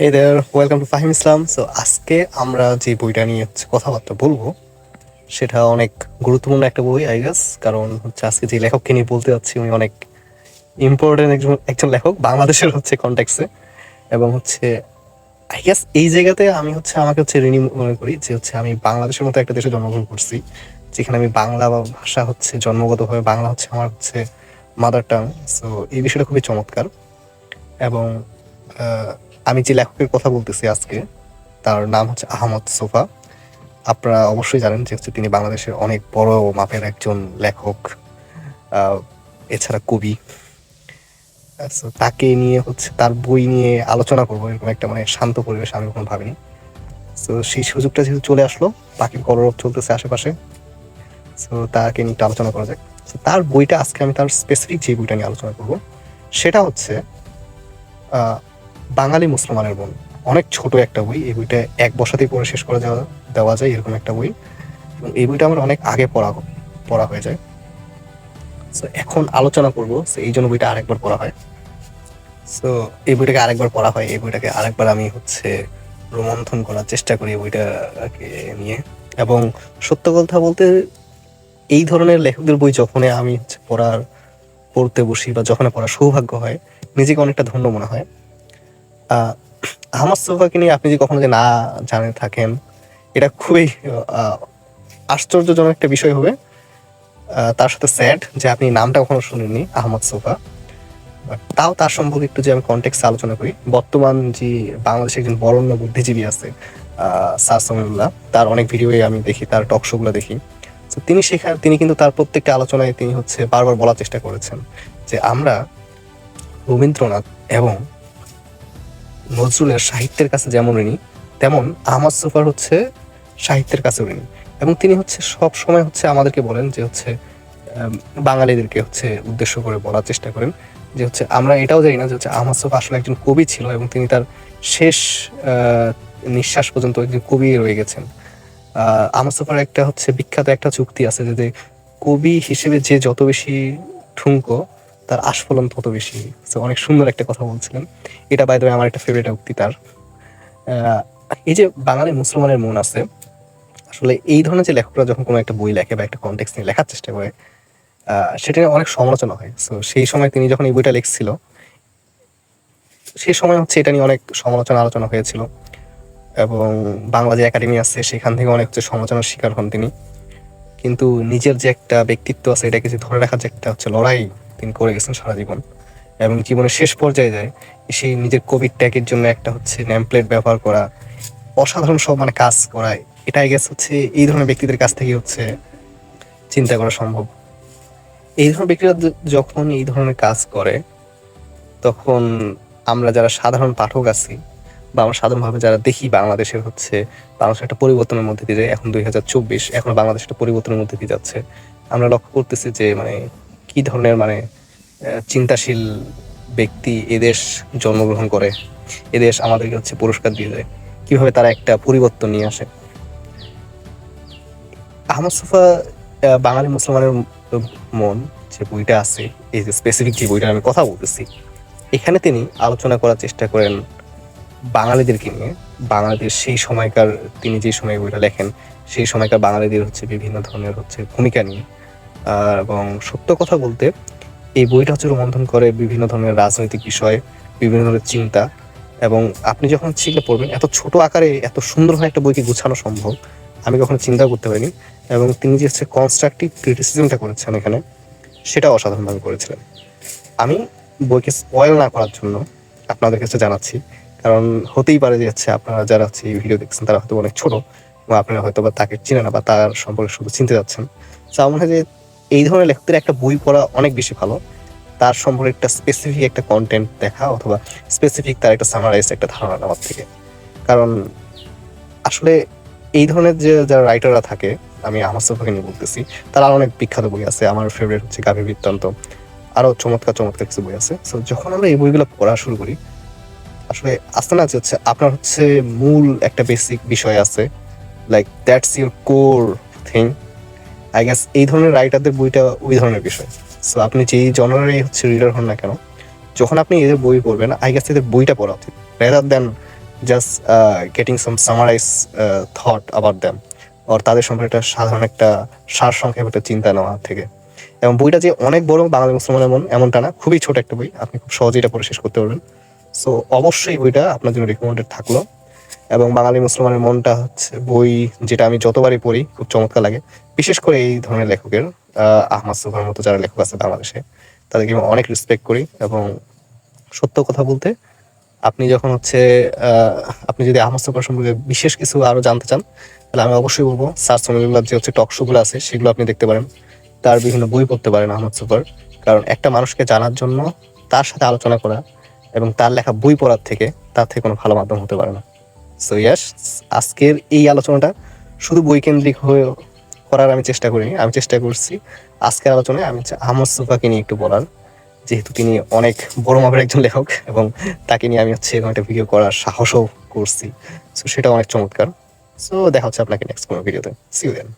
Hey there welcome to Fahim Islam so আজকে আমরা যে বইটা নিয়ে হচ্ছে কথাবার্তা বলব, সেটা অনেক গুরুত্বপূর্ণ একটা বই আই গেস কারণ হচ্ছে আজকে যে লেখককে নিয়ে বলতে যাচ্ছি, উনি অনেক ইম্পর্টেন্ট একজন একজন লেখক বাংলাদেশের হচ্ছে কন্টেক্সে এবং হচ্ছে আই গেস এই জায়গাতে আমি হচ্ছে, আমাকে হচ্ছে ঋণী মনে করি যে হচ্ছে আমি বাংলাদেশের মতো একটা দেশে জন্মগ্রহণ করছি, যেখানে আমি বাংলা বা- ভাষা হচ্ছে জন্মগতভাবে বাংলা হচ্ছে আমার হচ্ছে মাদার টাং সো এই বিষয়টা খুবই চমৎকার। এবং আমি যে লেখকের কথা বলতেছি আজকে তার নাম হচ্ছে আহমদ সোফা। আপনারা অবশ্যই জানেন যে হচ্ছে তিনি বাংলাদেশের অনেক বড় মাপের একজন লেখক এছাড়া কবি। আহ, তাকে নিয়ে হচ্ছে তার বই নিয়ে আলোচনা করব এরকম একটা মানে শান্ত পরিবেশ আমি কখনো ভাবিনি। তো সেই সুযোগটা যেহেতু চলে আসলো বাকি কলরব চলতেছে আশেপাশে তো তাকে নিয়ে একটু আলোচনা করা যাক। তার বইটা আজকে আমি তার স্পেসিফিক যে বইটা নিয়ে আলোচনা করব সেটা হচ্ছে বাঙালি মুসলমানের বোন। অনেক ছোট একটা বই। এই বইটা এক বসাতেই পড়ে শেষ করে দেওয়া দেওয়া যায়, এরকম একটা বই। এবং এই বইটা আমার অনেক আগে পড়া পড়া হয়ে যায়। সো এখন আলোচনা করব সো এই জন্য বইটা আরেকবার পড়া হয়। সো এই বইটাকে আরেকবার পড়া হয়। এই বইটাকে আরেকবার আমি হচ্ছে রোমন্থন করার চেষ্টা করি বইটাকে নিয়ে। এবং সত্য কথা বলতে এই ধরনের লেখকদের বই যখনই আমি হচ্ছে পড়ার পড়তে বসি বা যখন পড়ার সৌভাগ্য হয়, নিজেকে অনেকটা ধন্য মনে হয়। আহমদ সোফাকে নিয়ে আপনি যদি কখনো যে না জানে থাকেন, এটা খুবই আশ্চর্যজনক একটা বিষয় হবে। তার সাথে স্যাড যে আপনি নামটা কখনো শুনেননি, আহমদ সোফা। তাও তার সম্পর্কে একটু যে আমি কন্টেক্স আলোচনা করি। বর্তমান যে বাংলাদেশে একজন বরণ্য বুদ্ধিজীবী আছে স্যার তার অনেক ভিডিওই আমি দেখি, তার টক শোগুলো দেখি। তো তিনি সেখানে তিনি কিন্তু তার প্রত্যেকটা আলোচনায় তিনি হচ্ছে বারবার বলার চেষ্টা করেছেন যে আমরা রবীন্দ্রনাথ এবং নজরুলের সাহিত্যের কাছে যেমন ঋণী তেমন আহমদ সুফার হচ্ছে সাহিত্যের কাছে ঋণী। এবং তিনি হচ্ছে সব সময় হচ্ছে আমাদেরকে বলেন যে হচ্ছে বাঙালিদেরকে হচ্ছে উদ্দেশ্য করে বলার চেষ্টা করেন যে হচ্ছে আমরা এটাও জানি না যে হচ্ছে আহমদ সুফা আসলে একজন কবি ছিল এবং তিনি তার শেষ নিঃশ্বাস পর্যন্ত একজন কবি রয়ে গেছেন। আহ, আহমদ সুফার একটা হচ্ছে বিখ্যাত একটা চুক্তি আছে যে কবি হিসেবে যে যত বেশি ঠুনকো তার আস্ফলন তত বেশি। So, অনেক সুন্দর একটা কথা বলছিলেন। এটা বাই দ্য আমার একটা ফেভারিট উক্তি তার। এই যে বাঙালি মুসলমানের মন আছে আসলে এই ধরনের যে লেখকরা যখন কোনো একটা বই লেখে বা একটা কন্টেক্স নিয়ে লেখার চেষ্টা করে সেটা নিয়ে অনেক সমালোচনা হয়। সো সেই সময় তিনি যখন এই বইটা লিখছিল সেই সময় হচ্ছে এটা নিয়ে অনেক সমালোচনা আলোচনা হয়েছিল। এবং বাংলা যে একাডেমি আছে সেখান থেকে অনেক হচ্ছে সমালোচনার শিকার হন তিনি। কিন্তু নিজের যে একটা ব্যক্তিত্ব আছে এটাকে যে ধরে রাখার যে একটা হচ্ছে লড়াই তিনি করে গেছেন সারা জীবন। এবং জীবনের শেষ পর্যায়ে যায় সেই নিজের কোভিড ট্যাগের জন্য একটা হচ্ছে নেম প্লেট ব্যবহার করা, অসাধারণ সব মানে কাজ করায় এটাই গেছে হচ্ছে এই ধরনের ব্যক্তিদের কাছ থেকে হচ্ছে চিন্তা করা সম্ভব। এই ধরনের ব্যক্তিরা যখন এই ধরনের কাজ করে, তখন আমরা যারা সাধারণ পাঠক আছি, বা আমরা সাধারণভাবে যারা দেখি বাংলাদেশের হচ্ছে বাংলাদেশ একটা পরিবর্তনের মধ্যে দিয়ে যায়, এখন দুই হাজার চব্বিশ, এখন বাংলাদেশ একটা পরিবর্তনের মধ্যে দিয়ে যাচ্ছে। আমরা লক্ষ্য করতেছি যে মানে কি ধরনের মানে চিন্তাশীল ব্যক্তি এদেশ জন্মগ্রহণ করে? এদেশ আমাদেরকে হচ্ছে পুরস্কার দিয়ে দেয়। কীভাবে তারা একটা পরিবর্তন নিয়ে আসে? আহমদ সুফা বাঙালি মুসলমানের মন যে বইটা আছে, এই যে স্পেসিফিক যে বইটা আমি কথা বলতেছি, এখানে তিনি আলোচনা করার চেষ্টা করেন বাঙালিদেরকে নিয়ে। বাঙালিদের সেই সময়কার, তিনি যে সময় বইটা লেখেন, সেই সময়কার বাঙালিদের হচ্ছে বিভিন্ন ধরনের হচ্ছে ভূমিকা নিয়ে। এবং সত্য কথা বলতে এই বইটা হচ্ছে রোমন্থন করে বিভিন্ন ধরনের রাজনৈতিক বিষয়, বিভিন্ন ধরনের চিন্তা এবং আপনি যখন শিখলে পড়বেন এত ছোট আকারে এত সুন্দরভাবে একটা বইকে গুছানো সম্ভব, আমি কখনো চিন্তা করতে পারিনি এবং তিনি যে হচ্ছে কনস্ট্রাকটিভ ক্রিটিসিজমটা করেছেন এখানে সেটা অসাধারণভাবে করেছিলেন। আমি বইকে স্পয়েল না করার জন্য আপনাদের কাছে জানাচ্ছি, কারণ হতেই পারে যে হচ্ছে আপনারা যারা হচ্ছে এই ভিডিও দেখছেন, তারা হয়তো অনেক ছোট, বা আপনারা হয়তো বা তাকে চিনে না বা তার সম্পর্কে শুধু চিনতে যাচ্ছেন। তো আমার মনে হয় যে এই ধরনের লেখকদের একটা বই পড়া অনেক বেশি ভালো। তার সম্পর্কে একটা স্পেসিফিক একটা কন্টেন্ট দেখা অথবা স্পেসিফিক তার একটা সামারাইজ একটা ধারণা নেওয়ার থেকে। কারণ আসলে এই ধরনের যে, যারা রাইটাররা থাকে, আমি আমার সোফাকে নিয়ে বলতেছি, তার অনেক বিখ্যাত বই আছে। আমার ফেভারিট হচ্ছে গাভী বৃত্তান্ত। আরও চমৎকার চমৎকার কিছু বই আছে। সো যখন আমরা এই বইগুলো পড়া শুরু করি, আসলে আসতে না হচ্ছে আপনার হচ্ছে মূল একটা বেসিক বিষয় আছে। Like that's your core thing I guess এই ধরনের রাইটারদের বইটা ওই ধরনের বিষয়। সো আপনি যেই জনারেরই হচ্ছে রিডার হন না কেন, যখন আপনি এদের বই পড়বেন আই গেস এদের বইটা পড়া উচিত। Rather than just getting some summarize thought about them or তাদের সম্পর্কে একটা সাধারণ একটা সার সংক্ষেপ একটা চিন্তা নেওয়া থেকে। এবং বইটা যে অনেক বড় বাঙালি মুসলমানের মন, এমনটা না, খুবই ছোট একটা বই, আপনি খুব সহজেই এটা পড়ে শেষ করতে পারবেন। সো অবশ্যই বইটা আপনার জন্য রিকমেন্ডেড থাকল। এবং বাঙালি মুসলমানের মনটা হচ্ছে বই যেটা আমি যতবারই পড়ি খুব চমৎকার লাগে। বিশেষ করে এই ধরনের লেখকের আহ, আহমদ সুফার মতো যারা লেখক আছে বাংলাদেশে তাদেরকে আমি অনেক রেসপেক্ট করি এবং সত্য কথা বলতে আপনি যখন হচ্ছে আপনি যদি আহমদ সুফার সম্পর্কে বিশেষ কিছু আরও জানতে চান তাহলে আমি অবশ্যই বলব স্যার সমিল্লার যে হচ্ছে টক শোগুলো আছে সেগুলো আপনি দেখতে পারেন। তার বিভিন্ন বই পড়তে পারেন আহমদ সুফার কারণ একটা মানুষকে জানার জন্য তার সাথে আলোচনা করা এবং তার লেখা বই পড়ার থেকে তার থেকে কোনো ভালো মাধ্যম হতে পারে না। সো ইয়াস আজকের এই আলোচনাটা শুধু বইকেন্দ্রিক হয়ে করার আমি চেষ্টা করিনি, আমি চেষ্টা করছি আজকের আলোচনায় আমি আহমদ সুফাকে নিয়ে একটু বলার। যেহেতু তিনি অনেক বড় মাপের একজন লেখক এবং তাকে নিয়ে আমি হচ্ছে এরকম একটা ভিডিও করার সাহসও করছি। সো সেটা অনেক চমৎকার। সো দেখা হচ্ছে আপনাকে নেক্সট কোনো ভিডিওতে সি ইউ দেন